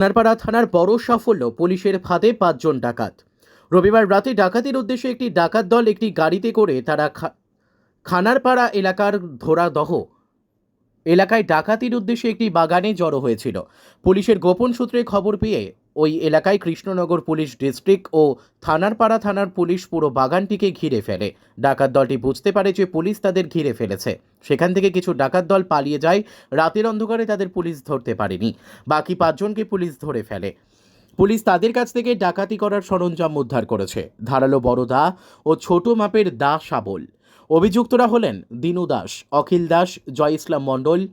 সোনারপাড়া থানার বড় সাফল্য, পুলিশের ফাঁদে পাঁচজন ডাকাত। রবিবার রাতে ডাকাতির উদ্দেশ্যে একটি ডাকাত দল একটি গাড়িতে করে তারা খানারপাড়া এলাকার ধোরাদহ এলাকায় ডাকাতির উদ্দেশ্যে একটি বাগানে জড়ো হয়েছিল। পুলিশের গোপন সূত্রে খবর পেয়ে ওই এলাকায় কৃষ্ণনগর পুলিশ ডিস্ট্রিক্ট ও থানারপাড়া থানার পুলিশ পুরো বাগানটিকে ঘিরে ফেলে। ডাকাত দলটি বুঝতে পারে যে পুলিশ তাদের ঘিরে ফেলেছে। সেখান থেকে কিছু ডাকাত দল পালিয়ে যায়। রাতের অন্ধকারে তাদের পুলিশ ধরতে পারেনি। বাকি পাঁচজনকে পুলিশ ধরে ফেলে। পুলিশ তাদের কাছ থেকে ডাকাতি করার সরঞ্জাম উদ্ধার করেছে। ধারালো বড় দা ও ছোট মাপের দা শাবল। অভিযুক্তরা হলেন দিনু দাস, অখিল দাস, জয় ইসলাম মণ্ডল,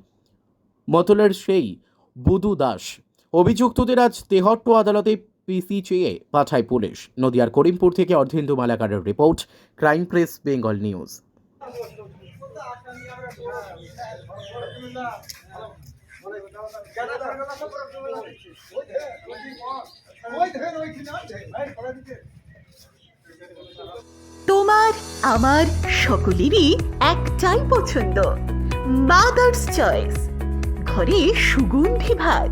মতলের সেই, বুদু দাস। অভিযুক্তদের আজ তেহট্ট আদালতে পিসি চেয়ে পাঠায় পুলিশ। নদিয়ার করিমপুর থেকে Ardhendu মালাকারের report, crime press, Bengal news. তোমার, আমার সকলেরই একটাই পছন্দ মাদার্স চয়েস ঘরে সুগন্ধি ভাত